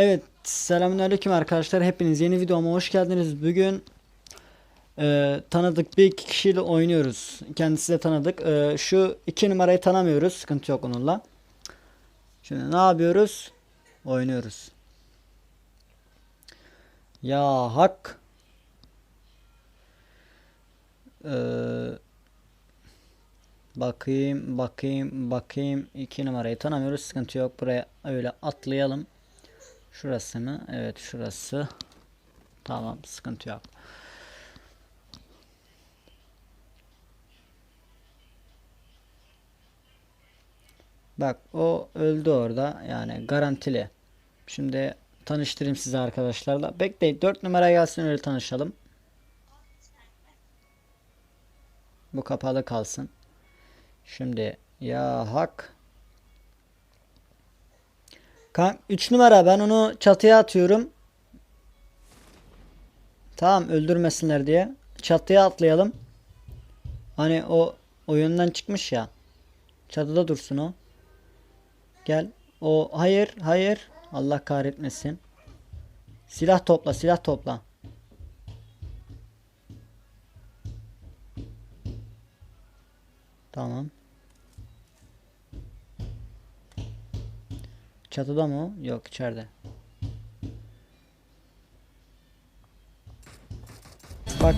Evet, selamünaleyküm arkadaşlar. Hepiniz yeni videoma hoş geldiniz. Bugün e, tanıdık bir iki kişiyle oynuyoruz. Kendisi de tanıdık. E, şu iki numarayı tanımıyoruz. Sıkıntı yok onunla. Şimdi ne yapıyoruz? Oynuyoruz. Ya hak. E, bakayım, bakayım, bakayım. İki numarayı tanımıyoruz. Sıkıntı yok. Buraya öyle atlayalım. Şurası mı? Evet şurası. Tamam sıkıntı yok. Bak o öldü orada yani garantili. Şimdi tanıştırayım size arkadaşlarla. Bekleyin 4 numara gelsin öyle tanışalım. Bu kapalı kalsın. Şimdi ya hak. Kank 3 numara ben onu çatıya atıyorum. Tamam öldürmesinler diye. Çatıya atlayalım. Hani o oyundan çıkmış ya. Çatıda dursun o. Gel. O hayır hayır. Allah kahretmesin. Silah topla silah topla. Tamam. Çatıda mı? Yok içeride. Bak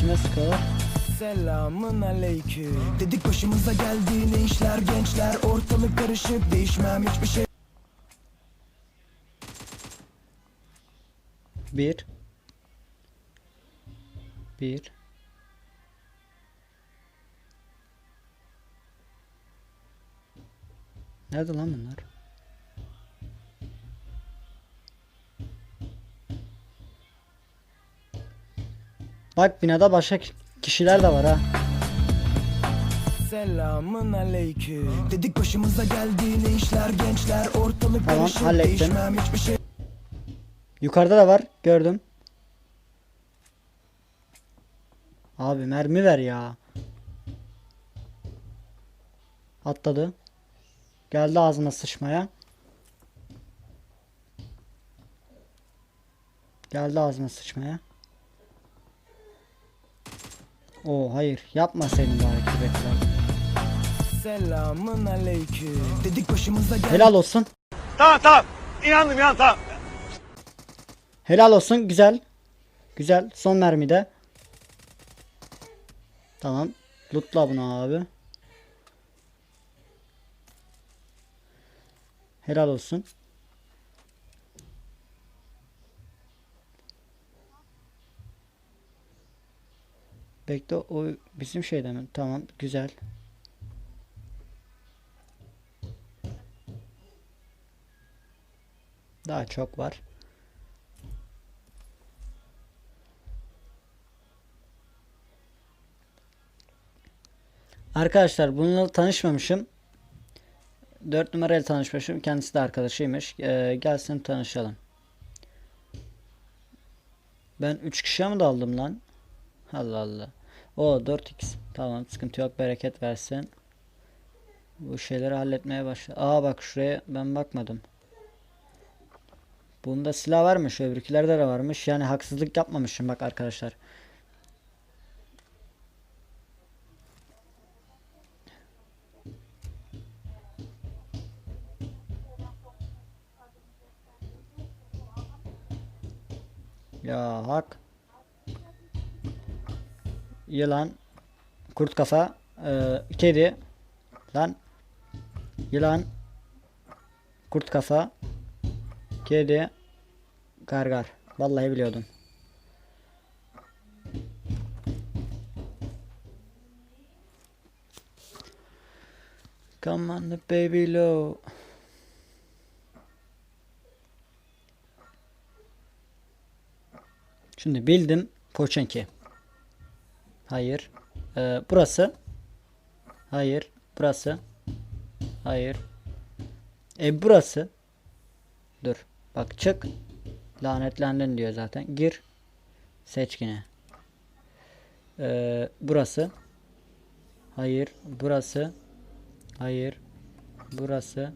kime sıkıyorlar? Selamın aleyküm Dedik başımıza geldi ne işler gençler Ortalık karışık değişmem hiçbir şey Bir. Bir. Nerede lan bunlar? Bak binada başka ki- kişiler de var ha. Selamın aleyküm Dedik başımıza geldi ne işler gençler Ortalık Tamam, karışık hallettim. değişmem hiçbir şey Yukarıda da var. Gördüm. Abi mermi ver ya. Atladı. Geldi ağzına sıçmaya. Geldi ağzına sıçmaya. Oo hayır. Yapma senin bu hareketler. Selamın aleyküm Dedik başımıza geldi Helal olsun. Tamam tamam. İnandım ya tamam. Helal olsun. Güzel. Güzel. Son mermide. Tamam. Lootla bunu abi. Helal olsun. Bekle o bizim şeyde mi? Tamam güzel. Daha çok var. Arkadaşlar bununla tanışmamışım. 4 numarayla tanışmışım. Kendisi de arkadaşıymış. Ee, gelsin tanışalım. Ben 3 kişiye mi daldım lan? Allah Allah. O 4x. Tamam sıkıntı yok. Bereket versin. Bu şeyleri halletmeye başla. Aa bak şuraya ben bakmadım. Bunda silah varmış. Öbürkülerde de varmış. Yani haksızlık yapmamışım bak arkadaşlar. Ya hak. Yılan. Kurt kafa. e, kedi. Lan. Yılan. Kurt kafa. Kedi. Gargar. Vallahi biliyordum. Come on the baby low. Şimdi bildim Poçenki. Hayır. Ee, burası. Hayır. Burası. Hayır. E burası. Dur. Bak çık. Lanetlendin diyor zaten. Gir. Seç yine. Ee, burası. Hayır. Burası. Hayır. Burası.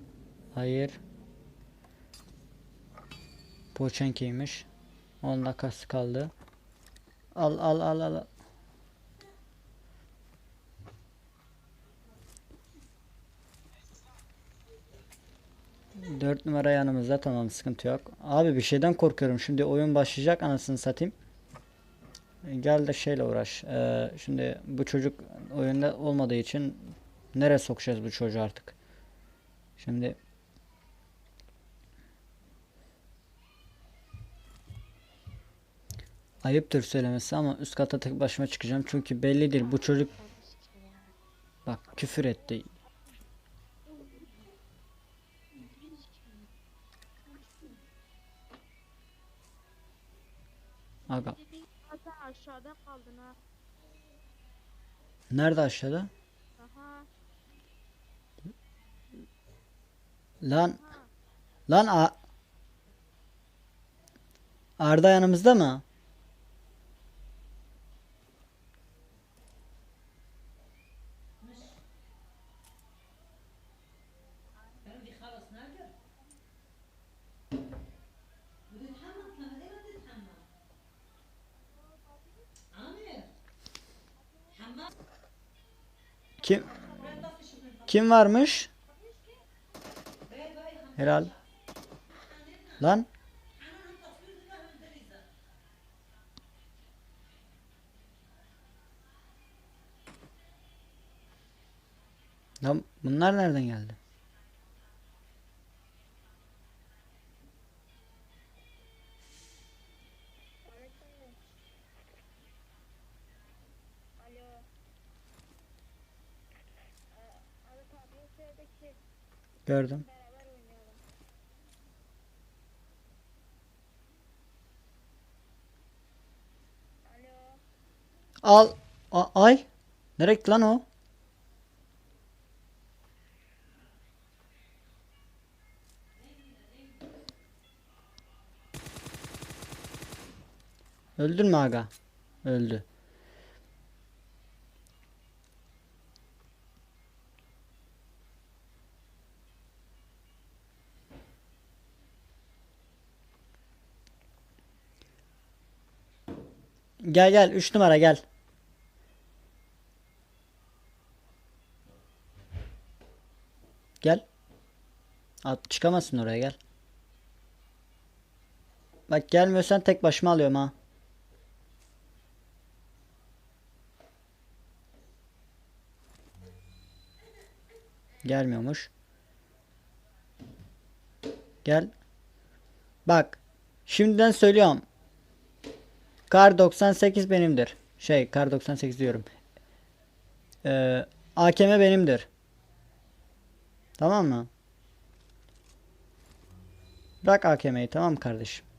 Hayır. Poçenkiymiş. 10 dakikası kaldı. Al al al al. 4 numara yanımızda tamam sıkıntı yok. Abi bir şeyden korkuyorum. Şimdi oyun başlayacak anasını satayım. Gel de şeyle uğraş. Ee, şimdi bu çocuk oyunda olmadığı için nereye sokacağız bu çocuğu artık? Şimdi ayıptır söylemesi ama üst kata tek başıma çıkacağım çünkü belli değil bu çocuk bak küfür etti. Aga aşağıda kaldın ha. nerede aşağıda? Aha. Lan lan A- Arda yanımızda mı? Kim kim varmış? Helal. Lan. Lan bunlar nereden geldi? Gördüm. Al. A- ay. Nereye lan o? Öldün mü aga? Öldü. Gel gel 3 numara gel. Gel. At çıkamazsın oraya gel. Bak gelmiyorsan tek başıma alıyorum ha. Gelmiyormuş. Gel. Bak. Şimdiden söylüyorum. Kar 98 benimdir. Şey kar 98 diyorum. Ee, AKM benimdir. Tamam mı? Bırak AKM'yi tamam kardeşim?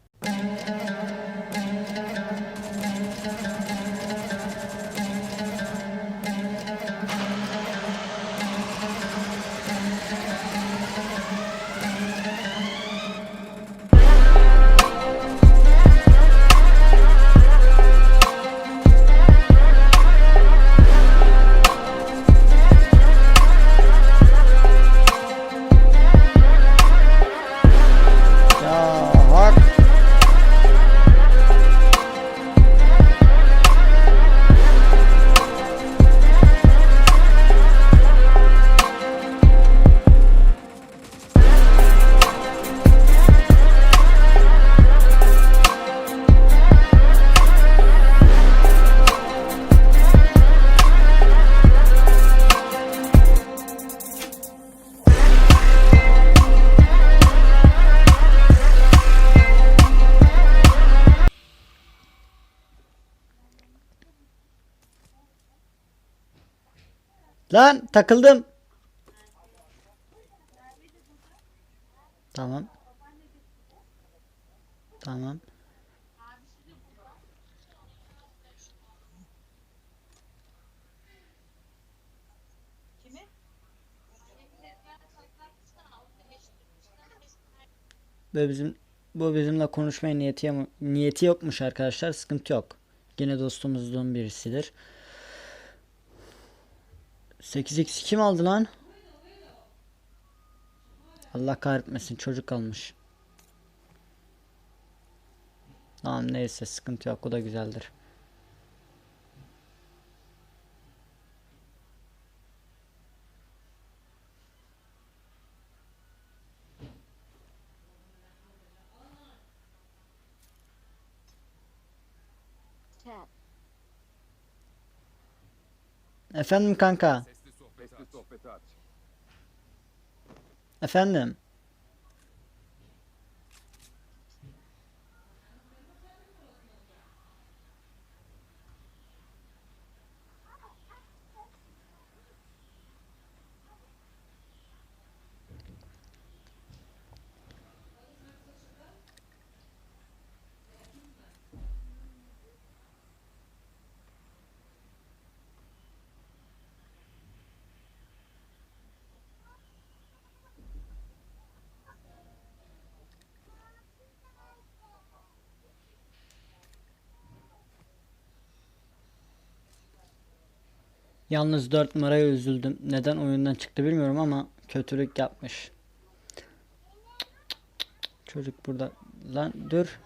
Lan takıldım. Tamam. Tamam. Ve bizim bu bizimle konuşmaya niyeti niyeti yokmuş arkadaşlar. Sıkıntı yok. Yine dostumuzdan birisidir. 8x kim aldı lan? Allah kahretmesin çocuk almış. Tamam neyse sıkıntı yok o da güzeldir. Efendim kanka. Efendim. Yalnız 4 numaraya üzüldüm. Neden oyundan çıktı bilmiyorum ama kötülük yapmış. Çocuk burada. Lan dur.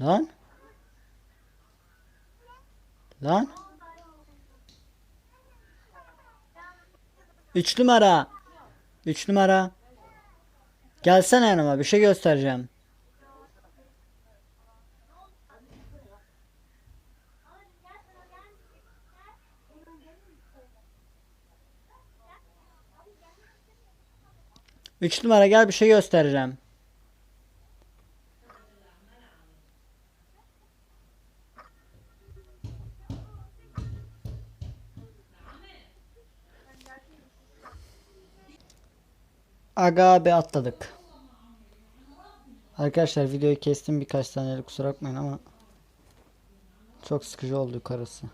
Lan. Lan. 3 numara. 3 numara. Gelsene yanıma bir şey göstereceğim. Üç numara gel bir şey göstereceğim. Aga abi atladık. Arkadaşlar videoyu kestim birkaç saniyelik kusura bakmayın ama çok sıkıcı oldu yukarısı.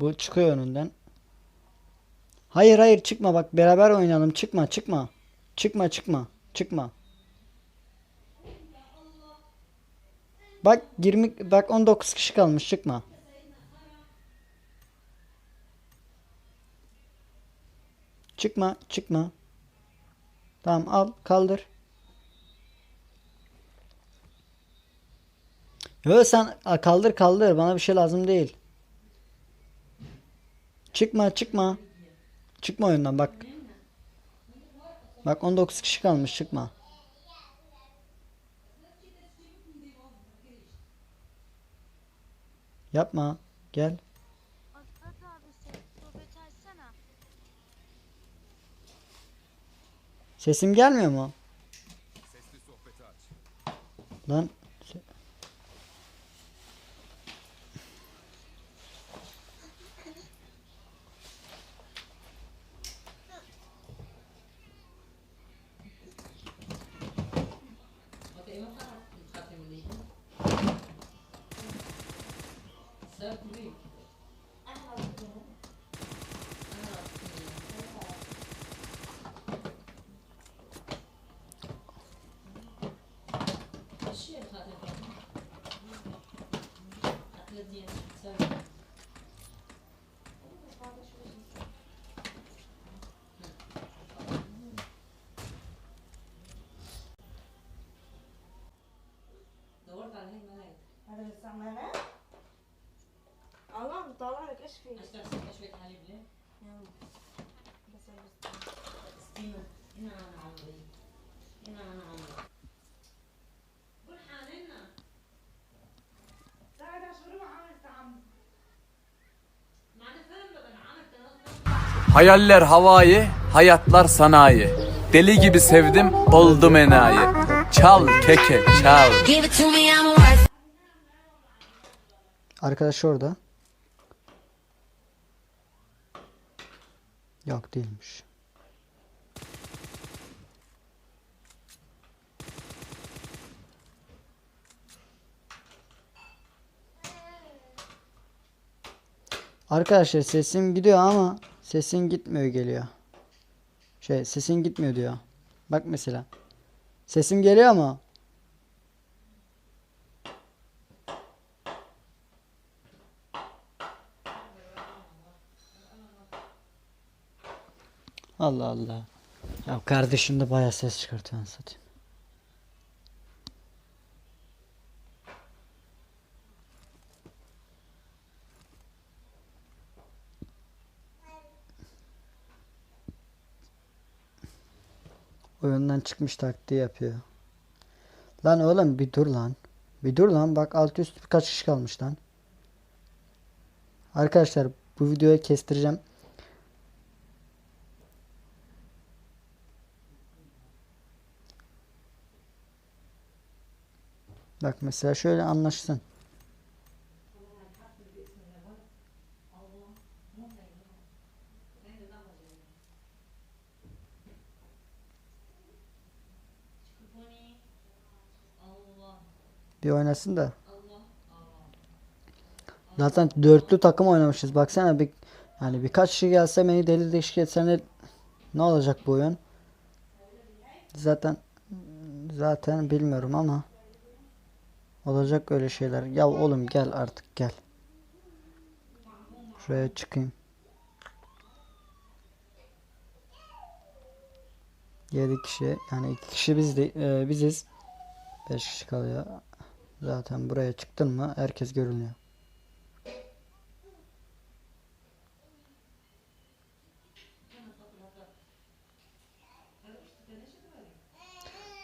Bu çıkıyor önünden. Hayır hayır çıkma bak beraber oynayalım çıkma çıkma. Çıkma çıkma çıkma. Bak 20 bak 19 kişi kalmış çıkma. Çıkma çıkma. Tamam al kaldır. Yo sen kaldır kaldır bana bir şey lazım değil. Çıkma çıkma. Çıkma oyundan bak. Bak 19 kişi kalmış çıkma. Yapma. Gel. Azat abi sen sohbet açsana. Sesim gelmiyor mu? Lan. se- اللهم طلع لك ايش فيه Hayaller havai, hayatlar sanayi. Deli gibi sevdim, oldum enayi. Çal keke çal. Give it to me, I'm worth. Arkadaş orada. Yok değilmiş. Arkadaşlar sesim gidiyor ama sesin gitmiyor geliyor. Şey sesin gitmiyor diyor. Bak mesela. Sesim geliyor mu? Allah Allah. Ya kardeşim de bayağı ses çıkartıyor satayım. Oyundan çıkmış taktiği yapıyor. Lan oğlum bir dur lan. Bir dur lan bak alt üst birkaç kişi kalmış lan. Arkadaşlar bu videoyu kestireceğim. Bak mesela şöyle anlaşsın. Bir oynasın da. Zaten dörtlü takım oynamışız. Baksana bir yani birkaç kişi gelse beni deli deşik etse ne, ne olacak bu oyun? Zaten zaten bilmiyorum ama olacak öyle şeyler. Ya oğlum gel artık gel. Şuraya çıkayım. 7 kişi yani 2 kişi biz de, e, biziz. 5 kişi kalıyor. Zaten buraya çıktın mı herkes görünüyor.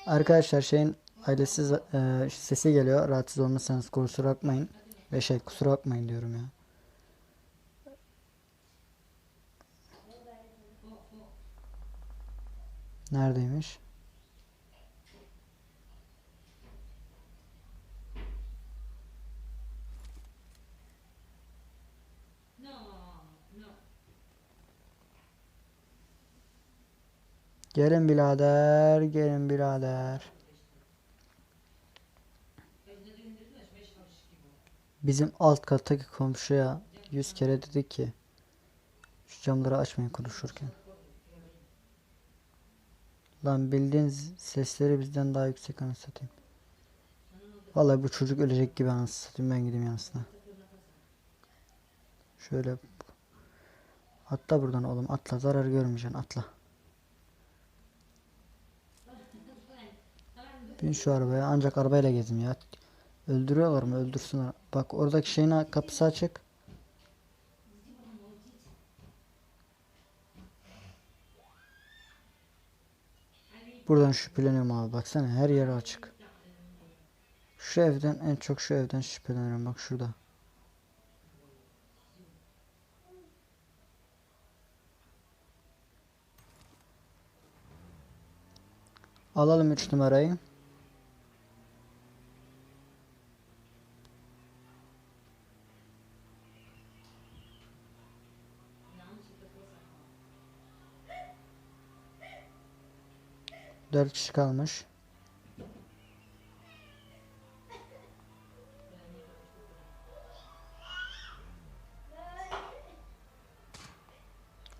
Arkadaşlar şeyin ailesi e, sesi geliyor. Rahatsız olmasanız kusura bakmayın. Ve şey kusura bakmayın diyorum ya. Neredeymiş? Gelin birader, gelin birader. Bizim alt kattaki komşuya yüz kere dedik ki şu camları açmayın konuşurken. Lan bildiğin sesleri bizden daha yüksek anasını satayım. Vallahi bu çocuk ölecek gibi anasını satayım ben gideyim yanısına. Şöyle atla buradan oğlum atla zarar görmeyeceksin atla. Bin şu arabaya ancak arabayla gezdim ya. Öldürüyorlar mı? Öldürsünler. Bak oradaki şeyin kapısı açık. Buradan şüpheleniyorum abi. Baksana her yer açık. Şu evden en çok şu evden şüpheleniyorum. Bak şurada. Alalım 3 numarayı. Dört kişi kalmış.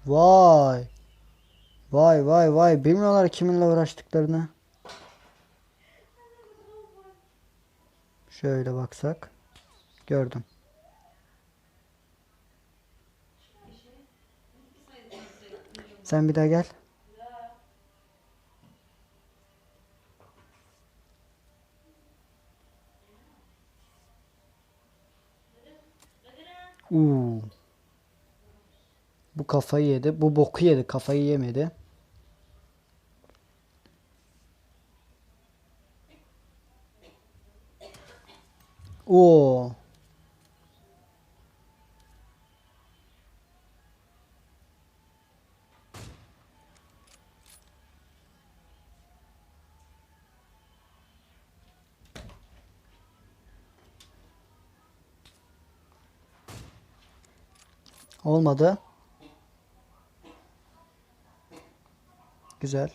Vay. Vay vay vay. Bilmiyorlar kiminle uğraştıklarını. Şöyle baksak. Gördüm. Sen bir daha gel. Uuu. Bu kafayı yedi. Bu boku yedi. Kafayı yemedi. Oo. Olmadı. Güzel.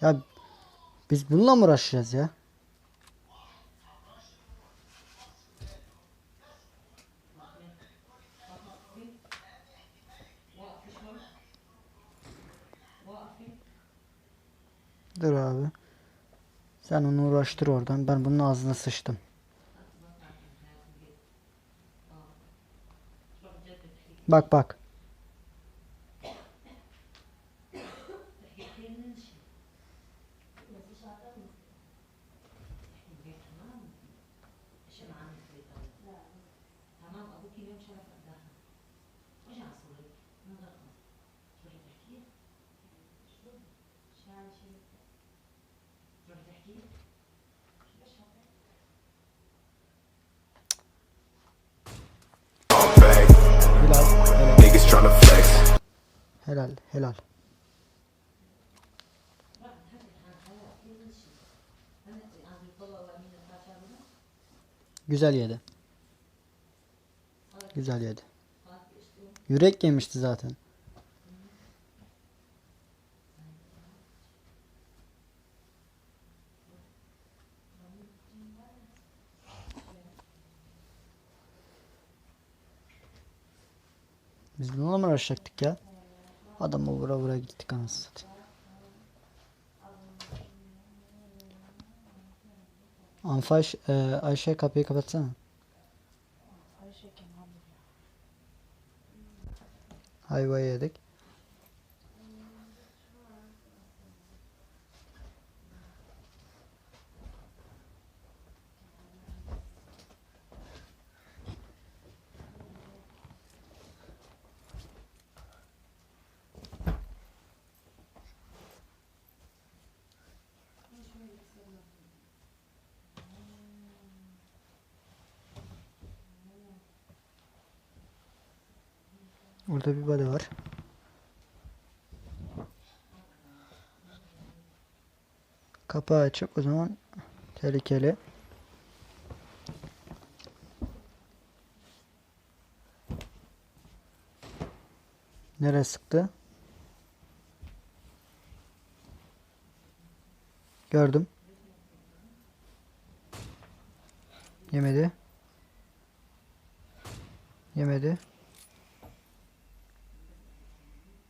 Ya biz bununla mı uğraşacağız ya? Dur abi. Sen onu uğraştır oradan. Ben bunun ağzına sıçtım. Bak bak. Helal, helal. Güzel yedi. Güzel yedi. Yürek yemişti zaten. Biz bununla mı uğraşacaktık ya? Adamı vura vura gittik anasını satayım. Anfaş, e, Ayşe kapıyı kapatsana. Ayvayı yedik. Burada bir body var. Kapağı açık o zaman tehlikeli. Nereye sıktı? Gördüm. Yemedi. Yemedi.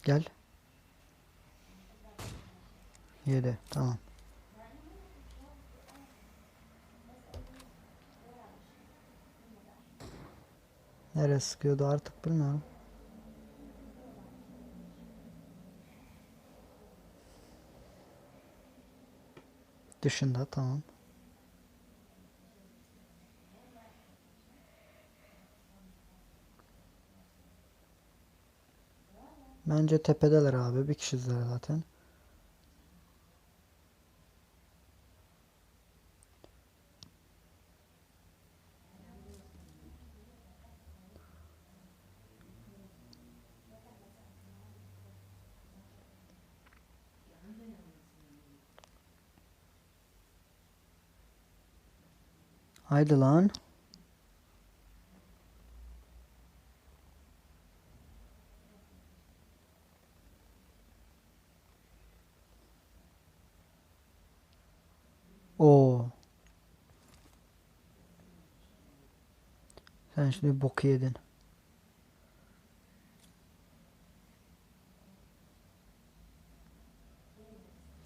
Gel. Yedi. Tamam. Nereye sıkıyordu artık bilmiyorum. Dışında tamam. Bence tepedeler abi. Bir kişiler zaten. Haydi lan. Oo. Sen şimdi boku yedin.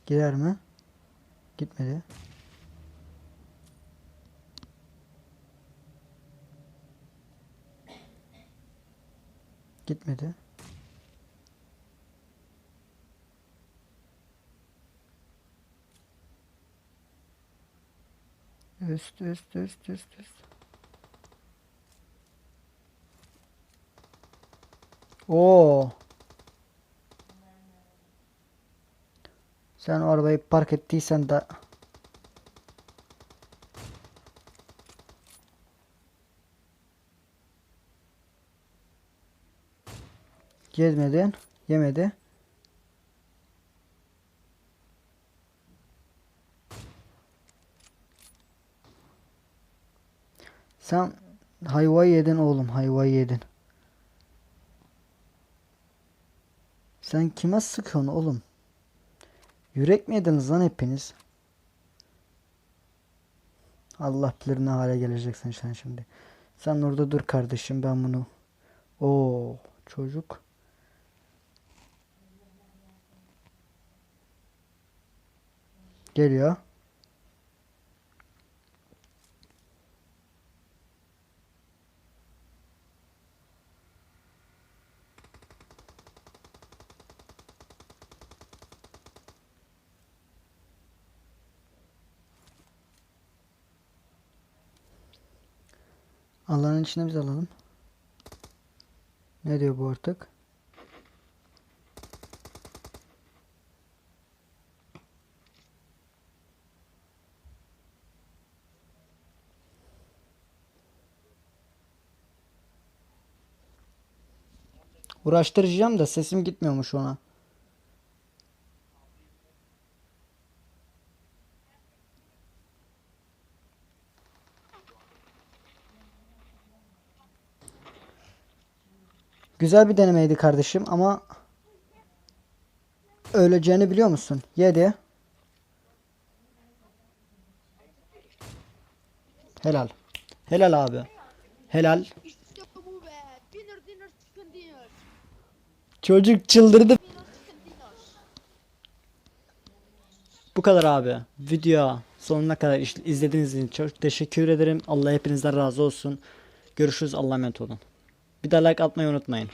Gider mi? Gitmedi. Gitmedi. Üst üst üst üst üst. Oo. Sen o arabayı park ettiysen de Yemedin. Yemedi. Sen hayvayı yedin oğlum. Hayvayı yedin. Sen kime sıkıyorsun oğlum? Yürek mi yediniz lan hepiniz? Allah bilir ne hale geleceksin sen şimdi. Sen orada dur kardeşim ben bunu. Oo çocuk. Geliyor. Alanın içine biz alalım. Ne diyor bu artık? Uğraştıracağım da sesim gitmiyormuş ona. Güzel bir denemeydi kardeşim ama öleceğini biliyor musun? Yedi. Helal. Helal abi. Helal. Çocuk çıldırdı. Bu kadar abi. Video sonuna kadar izlediğiniz için çok teşekkür ederim. Allah hepinizden razı olsun. Görüşürüz. Allah'a emanet olun. Bir de like atmayı unutmayın.